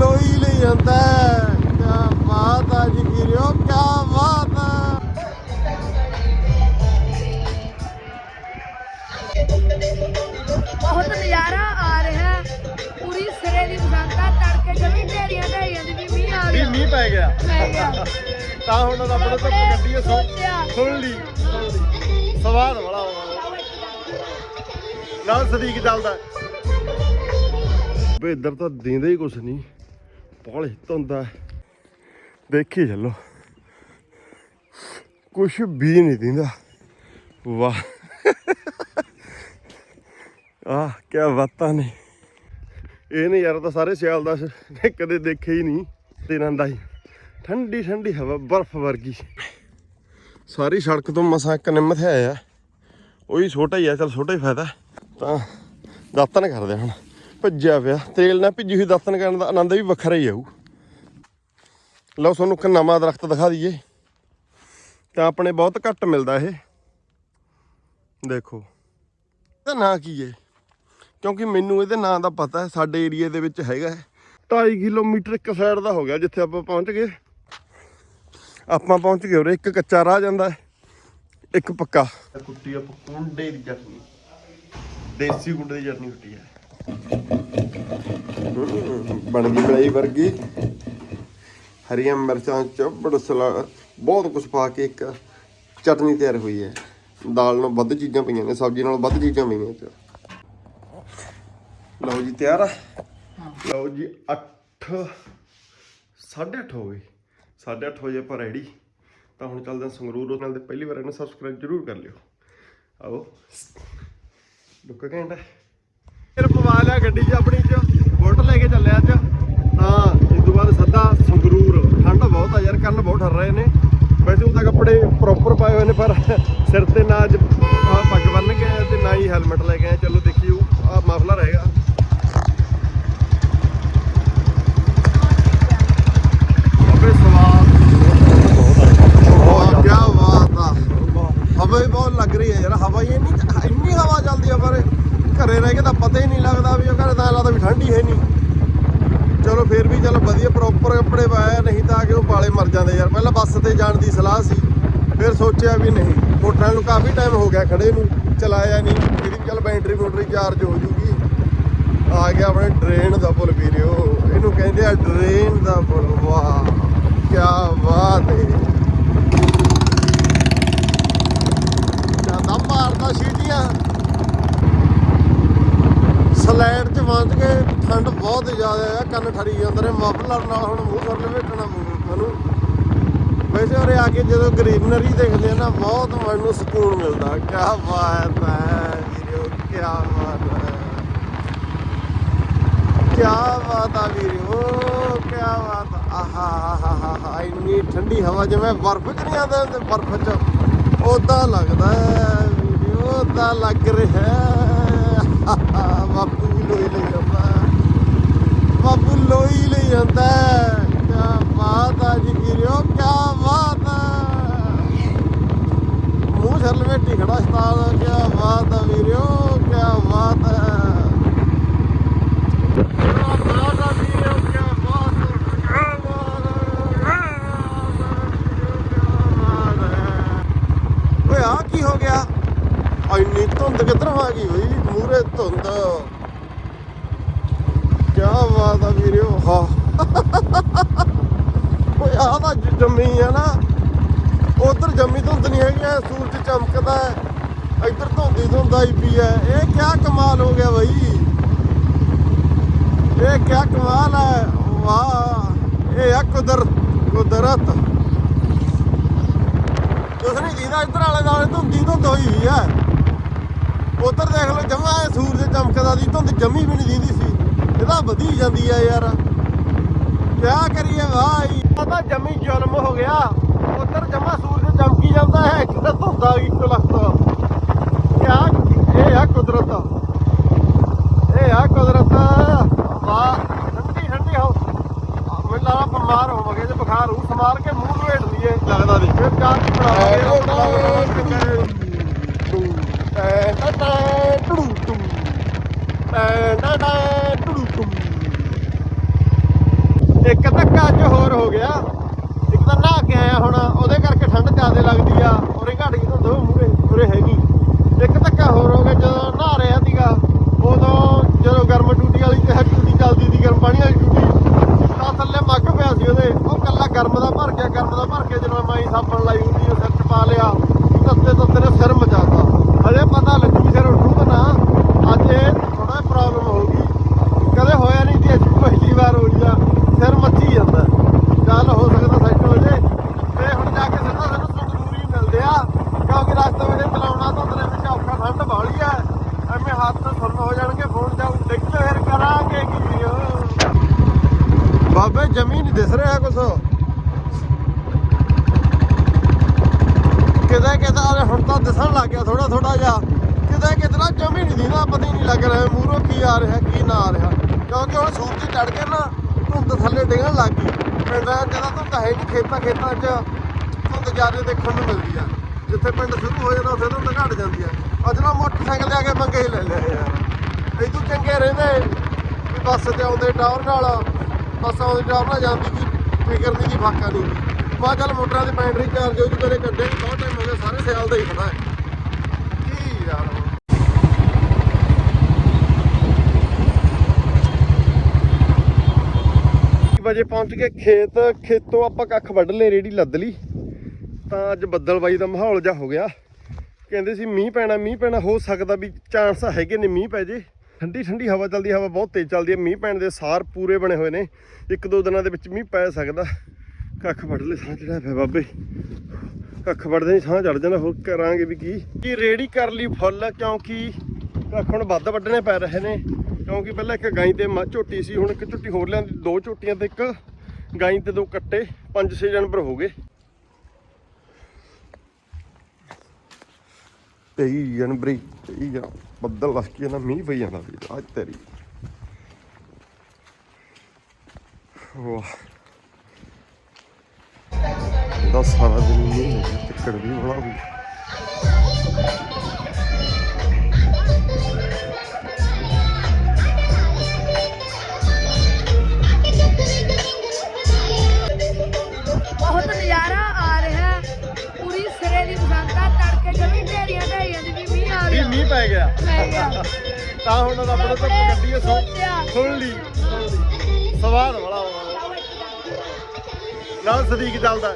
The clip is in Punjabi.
ਲੋਈ ਲਈ ਜਾਂਦਾ ਕਿਆ ਬਾਤ ਆ ਜੀ ਵੀਰੋ ਕਿਆ ਬਾਤ ਆ। ਬਹੁਤ ਨਜ਼ਾਰਾ ਆ ਰਿਹਾ। ਪੂਰੀ ਸਿਰੇ ਦੀ ਬਸੰਤਾ ਤੜਕੇ ਜਮੀ ਢੇਰੀਆਂ ਢੇਰੀਆਂ ਦੀ ਵੀ ਮੀਂਹ ਆ ਗਿਆ ਮੀਂਹ ਪੈ ਗਿਆ। ਪੈ ਗਿਆ। ਤਾਂ ਹੁਣ ਰੱਬ ਨੇ ਤਾਂ ਗੱਡੀ ਸੁਣ ਲਈ ਸਵਾਦ ਬੜਾ ਨਾਲ ਸਦੀਕ ਚੱਲਦਾ। ਬੇ ਇੱਧਰ ਤਾਂ ਦੀਂਦਾ ਹੀ ਕੁਛ ਨਹੀਂ ਪੌਲੇ ਧੁੰਦਾ ਦੇਖੀ ਚੱਲੋ। ਕੁਛ ਵੀ ਨਹੀਂ ਦਿੰਦਾ। ਵਾਹ। ਆਹ ਕੀ ਬਾਤਾਂ ਨੇ। ਇਹ ਨਜ਼ਾਰਾ ਤਾਂ ਸਾਰੇ ਸਿਆਲ ਦਾ ਕਦੇ ਦੇਖਿਆ ਹੀ ਨਹੀਂ। ਦਿਨਾਂ ਦਾ ਹੀ। ਠੰਡੀ ਠੰਡੀ ਹਵਾ, ਬਰਫ਼ ਵਰਗੀ। ਸਾਰੀ ਸੜਕ ਤੋਂ ਮਸਾਂ ਇੱਕ ਨਿੰਮਤ ਆ। ਉਹੀ ਛੋਟਾ ਹੀ ਆ, ਚਲ ਛੋਟਾ ਹੀ ਫਾਇਦਾ। ਤਾਂ ਦਾਤਨ ਕਰਦੇ ਹੁਣ। ਭੱਜਿਆ ਪਿਆ। ਤੇਲ ਨਾਲ ਭਿੱਜੀ ਹੋਈ ਦਾਤਨ ਕਰਨ ਦਾ ਆਨੰਦ ਵੀ ਵੱਖਰਾ ਹੀ ਆਊ। ਲਓ ਤੁਹਾਨੂੰ ਇੱਕ ਨਵਾਂ ਦਰਖਤ ਦਿਖਾ ਦਈਏ। ਤਾਂ ਆਪਣੇ ਬਹੁਤ ਘੱਟ ਮਿਲਦਾ ਇਹ। ਦੇਖੋ। ਇਹਦਾ ਨਾਂ ਕੀ ਹੈ ਕਿਉਂਕਿ ਮੈਨੂੰ ਇਹਦੇ ਨਾਂ ਦਾ ਪਤਾ ਹੈ, ਸਾਡੇ ਏਰੀਆ ਦੇ ਵਿੱਚ ਹੈਗਾ ਹੈ। 2.5 ਕਿਲੋਮੀਟਰ ਇੱਕ ਸਾਈਡ ਦਾ ਹੋ ਗਿਆ ਜਿੱਥੇ ਆਪਾਂ ਪਹੁੰਚ ਗਏ। ਆਪਾਂ ਪਹੁੰਚ ਗਏ ਉਰੇ, ਇੱਕ ਕੱਚਾ ਰਾਹ ਜਾਂਦਾ ਇੱਕ ਪੱਕਾ। ਕੁੱਟੀ ਆ, ਕੁੰਡੇ ਦੀ ਚਟਨੀ। ਦੇਸੀ ਗੁੰਡੇ ਦੀ ਚਟਨੀ ਕੁੱਟੀ ਹੈ ਬਣ ਗਈ ਮਲਾਈ ਵਰਗੀ। ਹਰੀਆਂ ਮਿਰਚਾਂ ਚੱਬੜ ਸਲਾ ਬਹੁਤ ਕੁਝ ਪਾ ਕੇ ਇੱਕ ਚਟਨੀ ਤਿਆਰ ਹੋਈ ਹੈ। ਦਾਲ ਨਾਲ ਵੱਧ ਚੀਜ਼ਾਂ ਪਈਆਂ ਨੇ, ਸਬਜ਼ੀ ਨਾਲੋਂ ਵੱਧ ਚੀਜ਼ਾਂ ਪਈਆਂ 'ਚ ਲਓ ਜੀ, ਤਿਆਰ ਆ। ਲਓ ਜੀ 8 8:30 ਹੋ ਗਏ। 8:30 ਵਜੇ ਆਪਾਂ ਰੈਡੀ ਤਾਂ ਹੁਣ ਚੱਲਦੇ ਹਾਂ ਸੰਗਰੂਰ ਉਹ ਨਾਲ ਦੇ ਪਹਿਲੀ ਵਾਰ ਇਹਨੂੰ ਸਬਸਕ੍ਰਾਈਬ ਜ਼ਰੂਰ ਕਰ ਲਿਓ। ਆਓ। ਲੁੱਕ ਘੰਟਾ ਫਿਰ ਪਵਾ ਲਿਆ ਗੱਡੀ 'ਚ ਆਪਣੀ 'ਚ, ਬੁਲਟ ਲੈ ਕੇ ਚੱਲਿਆ ਅੱਜ। ਤਾਂ ਇਸ ਤੋਂ ਬਾਅਦ ਸੱਦਾ ਸੰਗਰੂਰ। ਠੰਡ ਬਹੁਤ ਆ ਯਾਰ ਕੰਨ ਬਹੁਤ ਠਰ ਰਹੇ ਨੇ। ਵੈਸੇ ਉਹ ਤਾਂ ਕੱਪੜੇ ਪ੍ਰੋਪਰ ਪਾਏ ਹੋਏ ਨੇ, ਪਰ ਸਿਰ ਤੇ ਨਾ ਅੱਜ ਆਹ ਪੱਗ ਬੰਨ ਕੇ ਆਏ ਤੇ ਨਾ ਹੀ ਹੈਲਮਟ ਲੈ ਕੇ ਆਏ ਚਲੋ ਦੇਖੀਓ ਆ ਮਫਲਰ ਹੈਗਾ ਅਬੇ ਸਵਾਦ ਬਹੁਤ ਕੀ ਬਾਤ ਆ ਹਵਾ ਹੀ ਬਹੁਤ ਲੱਗ ਰਹੀ ਹੈ ਯਾਰ ਹਵਾ ਹੀ ਇੰਨੀ ਇੰਨੀ ਹਵਾ ਚੱਲਦੀ ਆ ਪਰ ਘਰੇ ਰਹਿ ਕੇ ਤਾਂ ਪਤਾ ਹੀ ਨਹੀਂ ਲੱਗਦਾ ਵੀ ਉਹ ਘਰੇ ਤਾਂ ਐਂ ਲੱਗਦਾ ਹੈ ਨਹੀਂ। ਚਲੋ ਫੇਰ ਵੀ ਚਲੋ ਵਧੀਆ ਪ੍ਰੋਪਰ ਕੱਪੜੇ ਪਾਇਆ ਨਹੀਂ ਤਾਂ ਕਿ ਉਹ ਪਾਲੇ ਮਰ ਜਾਂਦੇ ਯਾਰ। ਪਹਿਲਾਂ ਬੱਸ ਤੇ ਜਾਣ ਦੀ ਸਲਾਹ ਸੀ, ਫਿਰ ਸੋਚਿਆ ਵੀ ਨਹੀਂ। ਮੋਟਰਾਂ ਨੂੰ ਕਾਫੀ ਟਾਈਮ ਹੋ ਗਿਆ ਖੜੇ ਨੂੰ, ਚਲਾਇਆ ਨਹੀਂ। ਇਹਦੀ ਚੱਲ ਬੈਟਰੀ ਬੂਟਰੀ ਚਾਰਜ ਹੋ ਜੂਗੀ। ਆ ਗਿਆ ਆਪਣੇ ਡਰੇਨ ਦਾ ਪੁਲ ਵੀਰਿਓ। ਇਹਨੂੰ ਕਹਿੰਦੇ ਆ ਡਰੇਨ ਦਾ ਪੁਲ। ਵਾਹ ਕੀ ਬਾਤ ਹੈ। ਜਾਂਦਾ ਮਾਰਦਾ ਸੀਟੀਆਂ। ਸਲਾਈਡ 'ਚ ਪਹੁੰਚ ਕੇ ਠੰਡ ਬਹੁਤ ਜ਼ਿਆਦਾ ਆ, ਕੰਨ ਠਰੀ ਜਾਂਦੇ ਨੇ ਮਫਲਰ ਨਾਲ ਹੁਣ ਮੂੰਹ ਕਰ ਲਵੇਟਣਾ ਮੈਨੂੰ ਵੈਸੇ ਉਰੇ ਆ ਕੇ ਜਦੋਂ ਗਰੀਨਰੀ ਦੇਖਦੇ ਆ ਨਾ, ਬਹੁਤ ਮਨ ਨੂੰ ਸਕੂਨ ਮਿਲਦਾ। ਕੀ ਬਾਤ ਹੈ ਵੀਰੋ ਕੀ ਬਾਤ ਹੈ। ਕੀ ਬਾਤ ਆ ਵੀਰੋ ਕੀ ਬਾਤ ਆਹਾ ਆਹਾ ਆਹਾ ਇੰਨੀ ਠੰਡੀ ਹਵਾ ਜਿਵੇਂ ਬਰਫ਼ ਚ ਨਹੀਂ ਆਉਂਦੇ ਹੁੰਦੇ ਬਰਫ਼ ਚ ਉਦਾਂ ਲੱਗਦਾ ਹੈ ਵੀਰੋ ਉਦਾਂ ਲੱਗ ਰਿਹਾ ਹੈ ਬਾਪੂ ਵੀ ਲੋਈ ਲਈ ਜਾਂਦਾ ਹੈ। ਬਾਪੂ ਲੋਈ ਲਈ ਜਾਂਦਾ ਹੈ। ਕਿਆ ਬਾਤ ਆ ਜੀ ਵੀਰੋ ਕਿਆ ਬਾਤ ਹੈ ਮੂੰਹ ਛੱਲ ਵੇਟੀ ਖੜਾ ਉਸਤਾਦ ਕਿਆ ਬਾਤ ਆ ਵੀਰੋ ਕਿਆ ਬਾਤ ਹੈ ਕਿਆ ਬਾਤ ਆ ਵੀਰੋ ਕਿਆ ਬਾਤ ਹੈ ਕਿਆ ਬਾਤ ਹੈ ਕਿਆ ਬਾਤ ਹੈ ਓਏ ਆ ਕੀ ਹੋ ਗਿਆ ਇੰਨੀ ਧੁੰਦ ਕਿੱਧਰੋਂ ਆ ਗਈ ਓਏ ਮੂਰੇ ਧੁੰਦ ਕਿਆ ਬਾਤ ਆ ਵੀਰਿਓ ਹਾਂ। ਓਏ ਆ ਤਾਂ ਜੰਮੀ ਆ ਨਾ। ਉਧਰ ਜੰਮੀ ਧੁੰਦ ਨਹੀਂ ਹੈਗੀ, ਐ ਸੂਰਜ ਚਮਕਦਾ ਹੈ। ਇੱਧਰ ਧੁੰਦੀ ਧੁੰਦ ਆਈ ਪਈ ਐ ਇਹ ਕਿਆ ਕਮਾਲ ਹੋ ਗਿਆ ਬਈ। ਇਹ ਕਿਆ ਕਮਾਲ ਹੈ। ਵਾਹ। ਇਹ ਆ ਕੁਦਰਤ ਕੁਦਰਤ। ਕੁਛ ਨਹੀਂ ਦੀਦਾ ਇੱਧਰ ਵਾਲੇ ਦਾਲੇ ਧੁੰਦੀ ਧੁੰਦ ਹੋਈ ਹੋਈ ਐ ਉਧਰ ਦੇਖ ਲਓ, ਜਮਾ ਸੂਰਜ ਚਮਕਦਾ ਦੀ ਧੁੰਦ ਜੰਮੀ ਵੀ ਨਹੀਂ ਦੀਦੀ ਸੀ। ਇਹਦਾ ਵਧੀ ਜਾਂਦੀ ਐ ਯਾਰ ਕਿਆ ਕਰੀਏ ਭਾਈ ਆ ਤਾਂ ਜਮੀ ਜ਼ੁਲਮ ਹੋ ਗਿਆ ਉਧਰ ਜਮਾ ਸੂਰਜ ਚਮਕੀ ਜਾਂਦਾ ਹੈ ਇੱਧਰ ਧੁੰਦ ਆ ਗਈ ਕਲਖਤ ਕਿਆ ਇਹ ਆ ਕੁਦਰਤ ਇਹ ਆ ਕੁਦਰਤ ਵਾਹ ਠੰਡੀ ਠੰਡੀ ਹੋ ਮੈਨੂੰ ਲੱਗਦਾ ਬਿਮਾਰ ਹੋਵਾਂਗੇ ਜੇ ਬੁਖਾਰ ਹੋਊ ਸਮਾਰ ਕੇ ਮੂੰਹ ਲਵੇਟ ਲਈਏ ਲੱਗਦਾ ਨਹੀਂ ਫਿਰ ਚਾਹ ਕੀ ਬਣਾਵਾਂਗੇ ਟੈ ਟੈ ਟੈ ਟੂ ਟੂ ਟੈ ਟੈ ਟੈ ਟੂ ਟੂ ਇੱਕ ਧੱਕਾ ਅੱਜ ਹੋਰ ਹੋ ਗਿਆ। ਇੱਕ ਤਾਂ ਨਹਾ ਕੇ ਆਇਆ ਹੁਣ, ਉਹਦੇ ਕਰਕੇ ਠੰਡ ਜ਼ਿਆਦਾ ਲੱਗਦੀ ਆ। ਉਰੇ ਘਟ ਗਈ ਤਾਂ ਦੋ ਮੂਰੇ ਉਰੇ ਹੈਗੀ। ਇੱਕ ਧੱਕਾ ਹੋਰ ਹੋ ਗਿਆ, ਜਦੋਂ ਨਹਾ ਰਿਹਾ ਸੀਗਾ ਉਦੋਂ ਜਦੋਂ ਗਰਮ ਟੂਟੀ ਵਾਲੀ ਤੇ ਟੂਟੀ ਚੱਲਦੀ ਸੀ ਗਰਮ ਪਾਣੀ ਵਾਲੀ ਟੂਟੀ ਤਾਂ ਥੱਲੇ ਮੱਗ ਪਿਆ ਸੀ ਉਹਦੇ ਉਹ ਕੱਲਾ ਗਰਮ ਦਾ ਭਰ ਗਿਆ ਗਰਮ ਦਾ ਭਰ ਕੇ ਜਦੋਂ ਮਾਈ ਸਾਬਣ ਲਾਈ ਹੁੰਦੀ ਉਹ ਸਿਰ ਚ ਪਾ ਲਿਆ ਤੱਤੇ ਤੱਤੇ ਨੇ ਸਿਰ ਮਚਾਤਾ ਹਜੇ ਪਤਾ ਲੱਗੂ ਵੀ ਸਿਰ ਉੱਠੂ ਤਾਂ ਨਾ ਅੱਜ ਇਹ ਥੋੜਾ ਪ੍ਰੋਬਲਮ ਹੋਊਗੀ ਕਦੇ ਹੋਇਆ ਨਹੀਂ ਸੀ ਅੱਜ ਪਹਿਲੀ ਵਾਰ ਹੋ ਗਿਆ ਸਿਰ ਮੱਚੀ ਜਾਂਦਾ ਚੱਲ ਹੋ ਸਕਦਾ ਸੈੱਟ ਹੋ ਜੇ ਤੇ ਹੁਣ ਜਾ ਕੇ ਸਿੱਧਾ ਸਾਨੂੰ ਸੰਗਰੂਰੀ ਮਿਲਦੇ ਆ ਕਿਉਂਕਿ ਰਸਤੇ ਵਿੱਚ ਚਲਾਉਣਾ ਤਾਂ ਤੇਰੇ ਵਿੱਚ ਔਖਾ ਠੰਡ ਬਾਹਲੀ ਆ ਐਵੇਂ ਹੋ ਜਾਣਗੇ ਫੋਨ ਜਾਊ ਡਿੱਗ ਫਿਰ ਕਰਾਂਗੇ ਕੀ ਓ। ਬਾਬੇ ਜਮੀ ਦਿਸ ਰਿਹਾ ਕੁਛ। ਕਿਤੇ ਕਿਤੇ ਹੁਣ ਤਾਂ ਦਿਸਣ ਲੱਗ ਗਿਆ ਥੋੜਾ ਥੋੜਾ ਜਿਹਾ। ਕਿਤੇ ਕਿਤਨਾ ਜਮੀ ਨਹੀਂ ਦੀਦਾ, ਪਤਾ ਨਹੀਂ ਲੱਗ ਰਿਹਾ ਮੂਰੋਂ ਕੀ ਆ ਰਿਹਾ, ਕੀ ਨਾ ਆ ਰਿਹਾ। ਕਿਉਂਕਿ ਹੁਣ ਸੂਰਜ ਚੜ ਕੇ ਨਾ ਧੁੰਦ ਥੱਲੇ ਡਿੱਗਣ ਲੱਗ ਗਈ। ਪਿੰਡਾਂ ਜਦੋਂ ਧੁੰਦ ਹੈ ਨਹੀਂ ਖੇਤਾਂ ਖੇਤਾਂ 'ਚ ਧੁੰਦ ਜ਼ਿਆਦਾ ਦੇਖਣ ਨੂੰ ਮਿਲਦੀ ਆ। ਜਿੱਥੇ ਪਿੰਡ ਸ਼ੁਰੂ ਹੋ ਜਾਂਦਾ, ਉੱਥੇ ਧੁੰਦ ਘਟ ਜਾਂਦੀ ਆ। ਅੱਜ ਨਾ ਮੋਟਰਸਾਈਕਲ ਤੇ ਕੇ ਮੰਗੇ ਲੈ ਲਿਆ ਯਾਰ ਇਹ ਤੋਂ ਚੰਗੇ ਰਹਿੰਦੇ ਵੀ ਬੱਸ ਤੇ ਆਉਂਦੇ ਟਾਵਰ ਨਾਲ, ਬੱਸ ਆਉਂਦੀ ਟਾਵਰ ਨਾਲ ਜਾਂਦੀ ਕੀ ਫਿਕਰ ਨਹੀਂ ਕੀ ਫਾਕਾ ਨਹੀਂ। ਮਾ ਚੱਲ ਮੋਟਰਾਂ ਦੀ ਬੈਟਰੀ ਚਾਰਜ ਹੋ ਜੂ ਮੇਰੇ ਕੱਢੇ ਬਹੁਤ ਟਾਈਮ ਹੋ ਗਿਆ, ਸਾਰੇ ਸਿਆਲ ਦਾ ਹੀ ਖੜਾ ਹੈ। ਕੀ ਯਾਰ। ਵਜੇ ਪਹੁੰਚ ਕੇ ਖੇਤ, ਖੇਤੋਂ ਆਪਾਂ ਕੱਖ ਵੱਢ ਲਏ, ਰੇੜੀ ਲੱਦ ਲਈ। ਤਾਂ ਅੱਜ ਬੱਦਲ ਬਾਈ ਦਾ ਮਾਹੌਲ ਜਾ ਹੋ ਗਿਆ। ਕਹਿੰਦੇ ਸੀ ਮੀਂਹ ਪੈਣਾ ਮੀਂਹ ਪੈਣਾ, ਹੋ ਸਕਦਾ ਵੀ ਚਾਂਸ ਹੈਗੇ ਨੇ ਮੀਂਹ ਪੈ ਜੇ। ਠੰਡੀ ਠੰਡੀ ਹਵਾ ਚੱਲਦੀ, ਹਵਾ ਬਹੁਤ ਤੇਜ਼ ਚੱਲਦੀ ਹੈ। ਮੀਂਹ ਪੈਣ ਦੇ ਸਾਰ ਪੂਰੇ ਬਣੇ ਹੋਏ ਨੇ। ਇੱਕ ਦੋ ਦਿਨਾਂ ਦੇ ਵਿੱਚ ਮੀਂਹ ਪੈ ਸਕਦਾ। ਕੱਖ ਵੱਢ ਲੈ ਸਾਹ ਚੜਿਆ ਪਿਆ ਬਾਬੇ। ਕੱਖ ਵੱਢਦੇ ਨਹੀਂ ਸਾਹ ਚੜ ਜਾਂਦਾ ਹੋਰ ਕਰਾਂਗੇ ਵੀ ਕੀ। ਕੀ ਰੇੜੀ ਕਰ ਲਈ ਫੁੱਲ, ਕਿਉਂਕਿ ਕੱਖ ਹੁਣ ਵੱਧ ਵੱਢਣੇ ਪੈ ਰਹੇ ਨੇ। ਕਿਉਂਕਿ ਪਹਿਲਾਂ ਇੱਕ ਗਾਈ ਤੇ ਮੱਝ ਝੋਟੀ ਸੀ, ਹੁਣ ਇੱਕ ਝੋਟੀ ਹੋਰ ਲਿਆਂਦੀ, ਦੋ ਝੋਟੀਆਂ ਤੇ ਇੱਕ ਗਾਈ ਤੇ ਦੋ ਕੱਟੇ। ਪੰਜ ਛੇ ਜਾਨਵਰ ਹੋ ਗਏ। 23 ਜਨਵਰੀ 23 ਜਾਂ ਬੱਦਲ ਵਸ ਨਾ ਮੀਂਹ ਪਈ ਜਾਂਦਾ ਵੀ ਅੱਜ ਤੇਰੀ। ਵਾਹ। ਦਾ ਸਾਰਾ ਦਿਨ ਮੀਂਹ ਟਿੱਕੜ ਵੀ ਬੜਾ ਹੋਈ ਗਿਆ। ਤਾਂ ਹੁਣ ਰੱਬ ਨੇ ਤਾਂ ਗੱਡੀ ਸੁਣ ਲਈ ਸੁਣ ਲਈ। ਸਵਾਦ ਬੜਾ ਆਉਂਦਾ ਨਾਲ ਸਦੀਕ ਚੱਲਦਾ।